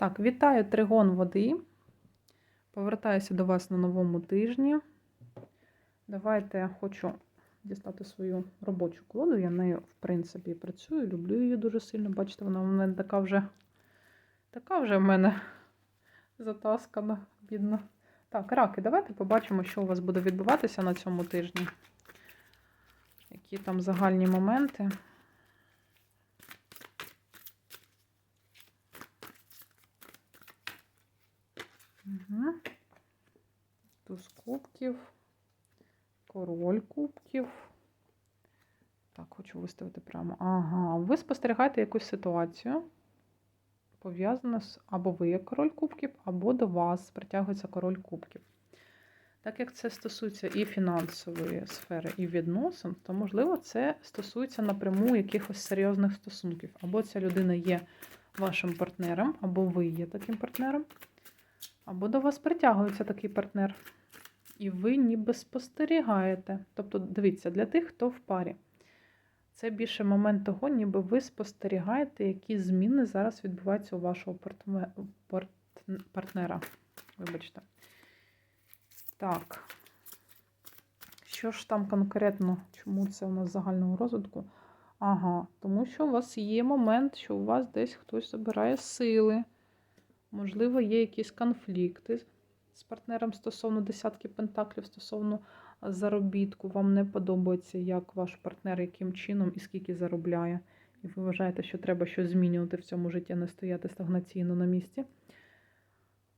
Так, вітаю тригон води. Повертаюся до вас на новому тижні. Давайте я хочу дістати свою робочу колоду. Я нею, в принципі, працюю, люблю її дуже сильно. Бачите, вона в мене така вже така вже в мене затаскана, бідна. Так, раки, давайте побачимо, що у вас буде відбуватися на цьому тижні. Які там загальні моменти. Угу. Туз кубків, король кубків. Так, хочу виставити прямо. Ага, ви спостерігаєте якусь ситуацію, пов'язану з або ви як король кубків, або до вас притягується король кубків. Так як це стосується і фінансової сфери, і відносин, то, можливо, це стосується напряму якихось серйозних стосунків. Або ця людина є вашим партнером, або ви є таким партнером. Або до вас притягується такий партнер. І ви ніби спостерігаєте. Тобто, дивіться, для тих, хто в парі. Це більше момент того, ніби ви спостерігаєте, які зміни зараз відбуваються у вашого партнера. Вибачте. Так. Що ж там конкретно? Чому це у нас загального розвитку? Ага, тому що у вас є момент, що у вас десь хтось забирає сили. Можливо, є якісь конфлікти з партнером стосовно десятки пентаклів, стосовно заробітку. Вам не подобається, як ваш партнер, яким чином і скільки заробляє. І ви вважаєте, що треба щось змінювати в цьому житті, не стояти стагнаційно на місці.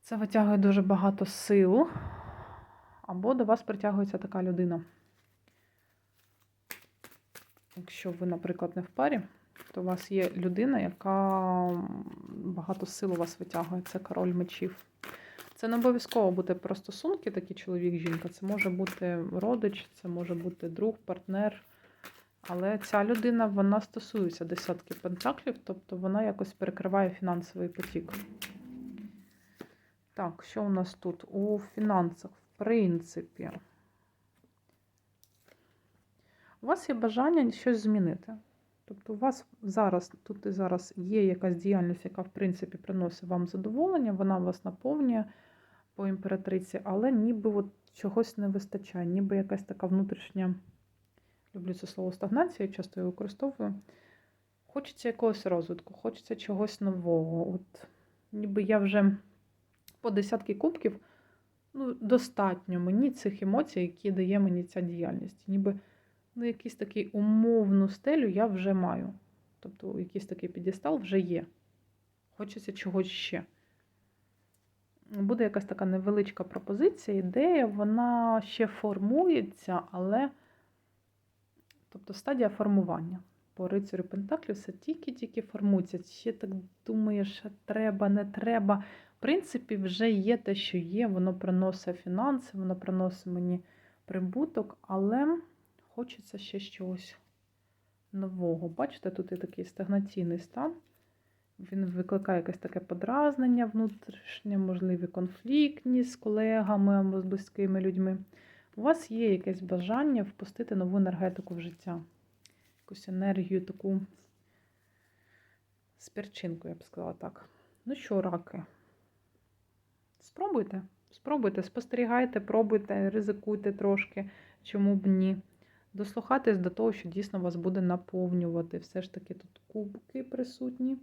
Це витягує дуже багато сил. Або до вас притягується така людина. Якщо ви, наприклад, не в парі, то у вас є людина, яка багато сил у вас витягує. Це король мечів. Це не обов'язково бути про стосунки, такі чоловік-жінка. Це може бути родич, це може бути друг, партнер. Але ця людина вона стосується десятки пентаклів, тобто вона якось перекриває фінансовий потік. Так, що у нас тут? У фінансах, в принципі, у вас є бажання щось змінити. Тобто, у вас зараз, тут і зараз є якась діяльність, яка, в принципі, приносить вам задоволення, вона вас наповнює по імператриці, але ніби от чогось не вистачає, ніби якась така внутрішня, люблю це слово стагнація, часто його використовую. Хочеться якогось розвитку, хочеться чогось нового. От Ніби я вже по десятки кубків ну, достатньо мені цих емоцій, які дає мені ця діяльність. Ніби ну, якийсь такий умовну стелю я вже маю. Тобто якийсь такий підістал вже є. Хочеться чогось ще. Буде якась така невеличка пропозиція, ідея, вона ще формується, але тобто стадія формування. По рицарю Пентаклів все тільки-тільки формується. Ще так думаєш, треба, не треба. В принципі, вже є те, що є, воно приносить фінанси, воно приносить мені прибуток, але хочеться ще чогось нового. Бачите, тут є такий стагнаційний стан. Він викликає якесь таке подразнення внутрішнє, можливі конфліктні з колегами або з близькими людьми. У вас є якесь бажання впустити нову енергетику в життя. Якусь енергію таку з перчинкою, я б сказала так. Ну що, раки? Спробуйте. Спробуйте, спостерігайте, пробуйте, ризикуйте трошки, чому б ні. Дослухайтесь до того, що дійсно вас буде наповнювати. Все ж таки тут кубки присутні.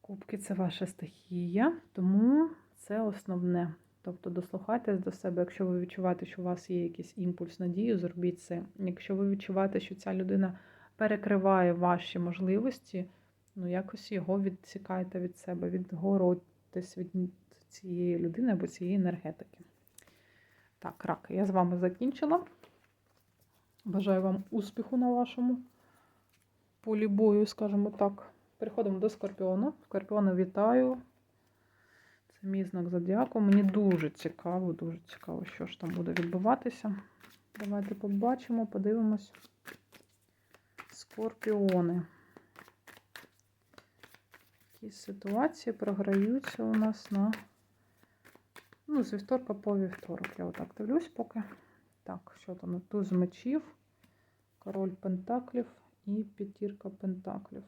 Кубки це ваша стихія, тому це основне. Тобто дослухайтесь до себе, якщо ви відчуваєте, що у вас є якийсь імпульс надію, зробіть це. Якщо ви відчуваєте, що ця людина перекриває ваші можливості, ну якось його відсікайте від себе, відгородьтесь від цієї людини або цієї енергетики. Так, раки, я з вами закінчила. Бажаю вам успіху на вашому полі бою, скажімо так. Переходимо до Скорпіону. Скорпіони вітаю. Це мій знак зодіаку. Мені дуже цікаво, дуже цікаво, що ж там буде відбуватися. Давайте побачимо, подивимось. Скорпіони. Які ситуації програються у нас на. Ну, з вівторка по вівторок. Я отак дивлюсь поки. Так, що там? Туз мечів, король пентаклів і п'ятірка пентаклів.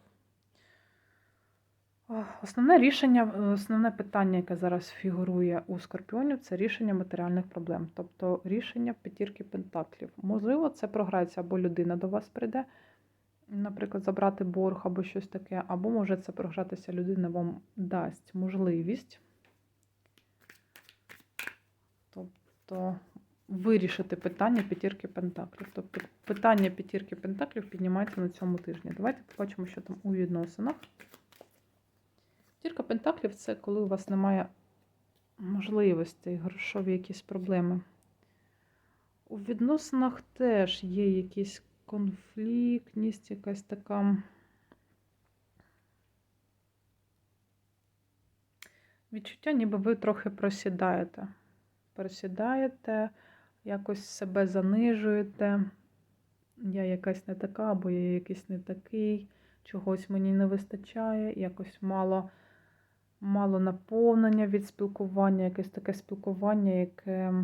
Основне рішення, е, основне питання, яке зараз фігурує у скорпіонів, це рішення матеріальних проблем, тобто рішення п'ятірки пентаклів. Можливо, це програється або людина до вас прийде, наприклад, забрати борг або щось таке, або може це програтися людина вам дасть можливість. Тобто вирішити питання п'ятірки пентаклів. Тобто питання п'ятірки пентаклів піднімається на цьому тижні. Давайте побачимо, що там у відносинах. П'ятірка пентаклів це коли у вас немає можливостей, грошові якісь проблеми. У відносинах теж є якийсь конфліктність, якась така. Відчуття, ніби ви трохи просідаєте. Просідаєте, якось себе занижуєте. Я якась не така, або я якийсь не такий, чогось мені не вистачає, якось мало, мало наповнення від спілкування, якесь таке спілкування, яке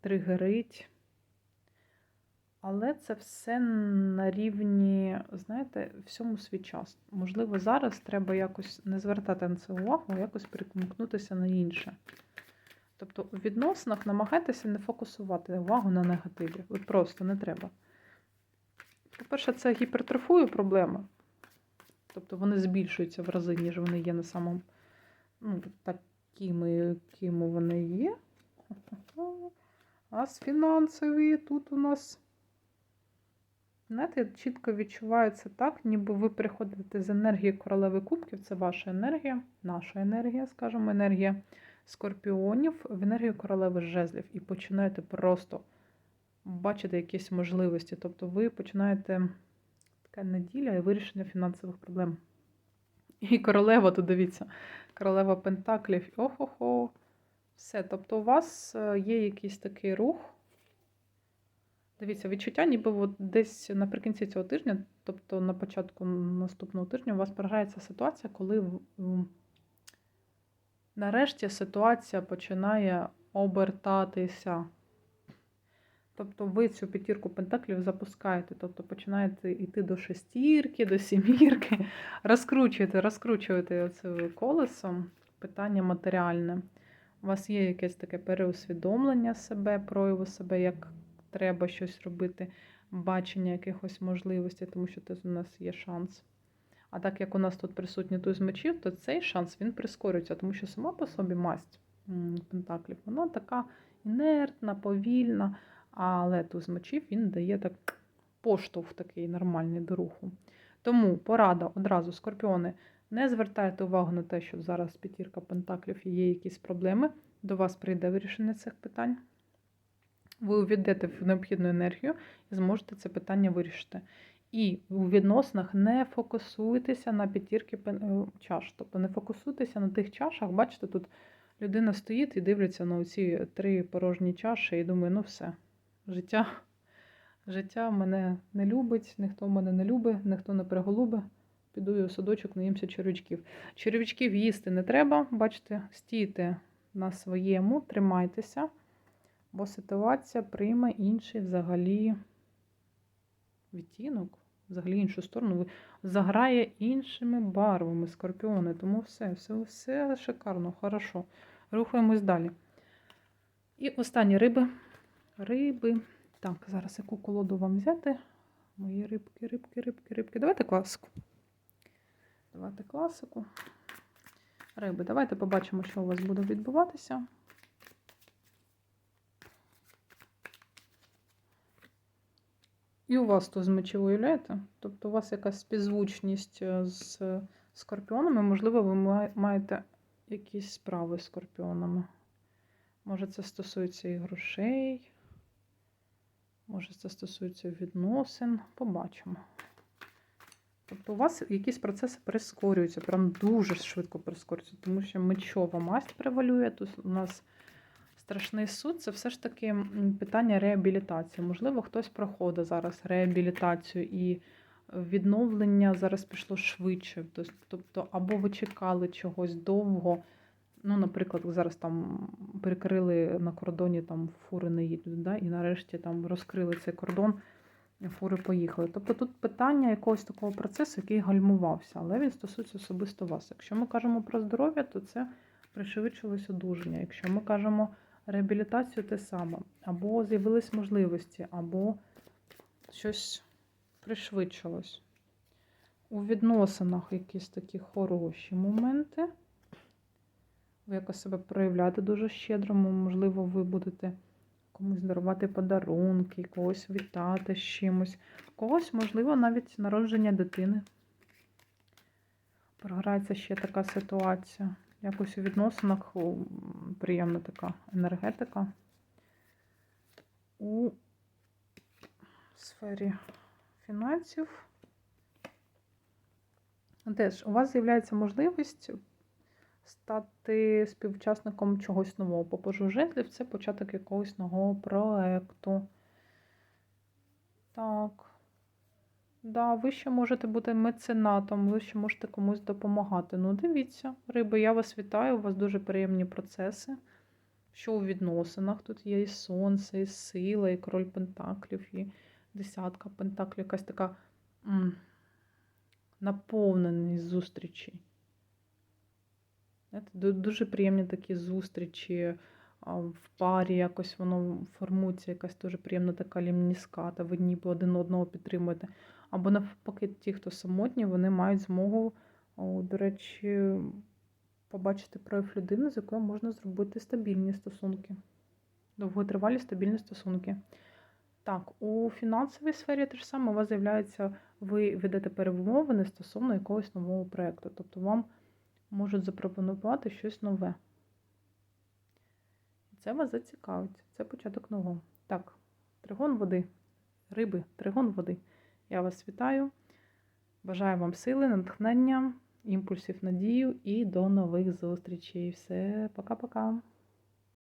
тригерить. Але це все на рівні, знаєте, всьому свій час. Можливо, зараз треба якось не звертати на це увагу, а якось перекумкнутися на інше. Тобто у відносинах намагайтеся не фокусувати увагу на негативі. От просто не треба. По-перше, це гіпертрофує проблеми. Тобто вони збільшуються в рази, ніж вони є на самому ну, такими, якими вони є. А з фінансові тут у нас. Знаєте, чітко відчувається так, ніби ви приходите з енергії королеви кубків, це ваша енергія, наша енергія, скажімо, енергія скорпіонів, в енергію королеви жезлів і починаєте просто бачити якісь можливості. Тобто ви починаєте така неділя і вирішення фінансових проблем. І королева, то дивіться, королева Пентаклів, охо-хо, все. Тобто у вас е, є якийсь такий рух. Дивіться, відчуття, ніби от десь наприкінці цього тижня, тобто на початку наступного тижня, у вас програється ситуація, коли нарешті ситуація починає обертатися. Тобто ви цю п'ятірку пентаклів запускаєте, тобто починаєте йти до шестірки, до сімірки, розкручуєте, розкручуєте оце колесо, питання матеріальне. У вас є якесь таке переусвідомлення себе, прояву себе, як треба щось робити, бачення якихось можливостей, тому що тут у нас є шанс. А так як у нас тут присутній туз мечів, то цей шанс він прискорюється, тому що сама по собі масть пентаклів, вона така інертна, повільна, але туз мечів він дає так поштовх такий нормальний до руху. Тому порада одразу, скорпіони, не звертайте увагу на те, що зараз п'ятірка пентаклів і є якісь проблеми. До вас прийде вирішення цих питань. Ви увійдете в необхідну енергію і зможете це питання вирішити. І у відносинах не фокусуйтеся на п'ятірки чаш. Тобто не фокусуйтеся на тих чашах. Бачите, тут людина стоїть і дивиться на ці три порожні чаші, і думає, ну все, життя життя мене не любить, ніхто мене не любить, ніхто не приголубить. Піду я у садочок, наїмся червячків. Червячків їсти не треба, бачите, стійте на своєму, тримайтеся, бо ситуація прийме інший взагалі відтінок, взагалі іншу сторону, заграє іншими барвами скорпіони. Тому все, все, все шикарно, хорошо. Рухаємось далі. І останні риби. Риби. Так, зараз яку колоду вам взяти? Мої рибки, рибки, рибки, рибки. Давайте класику. Давайте класику. Риби. Давайте побачимо, що у вас буде відбуватися. І у вас то з мечі уявляєте? Тобто у вас якась співзвучність е, з скорпіонами, можливо, ви маєте якісь справи з скорпіонами. Може, це стосується і грошей, може, це стосується відносин. Побачимо. Тобто у вас якісь процеси прискорюються, прям дуже швидко прискорюються, тому що мечова масть превалює. Тут у нас страшний суд це все ж таки питання реабілітації. Можливо, хтось проходить зараз реабілітацію і відновлення зараз пішло швидше. Тобто, або ви чекали чогось довго. Ну, наприклад, зараз там перекрили на кордоні там фури не їдуть, да? і нарешті там розкрили цей кордон. фури поїхали. Тобто тут питання якогось такого процесу, який гальмувався, але він стосується особисто вас. Якщо ми кажемо про здоров'я, то це пришвидшилось одужання. Якщо ми кажемо реабілітацію, те саме. Або з'явились можливості, або щось пришвидшилось. У відносинах якісь такі хороші моменти. Ви якось себе проявляти дуже щедро, можливо, ви будете комусь дарувати подарунки, когось вітати з чимось. Когось, можливо, навіть народження дитини. Програється ще така ситуація. Якось у відносинах приємна така енергетика. У сфері фінансів. Теж у вас з'являється можливість стати співучасником чогось нового. По пожу жезлів це початок якогось нового проекту. Так. Да, ви ще можете бути меценатом, ви ще можете комусь допомагати. Ну, дивіться, риби, я вас вітаю, у вас дуже приємні процеси. Що у відносинах? Тут є і сонце, і сила, і король пентаклів, і десятка пентаклів, якась така м, наповненість зустрічей. Знаєте, Дуже приємні такі зустрічі в парі, якось воно формується, якась дуже приємна така лімніската, ви ніби один одного підтримуєте. Або навпаки, ті, хто самотні, вони мають змогу, до речі, побачити прояв людини, з якою можна зробити стабільні стосунки. Довготривалі стабільні стосунки. Так, у фінансовій сфері те ж саме у вас з'являється, ви ведете перемовини стосовно якогось нового проєкту. Тобто вам можуть запропонувати щось нове. Це вас зацікавить. Це початок нового. Так, тригон води, риби, тригон води. Я вас вітаю. Бажаю вам сили, натхнення, імпульсів, надію і до нових зустрічей. Все, пока-пока.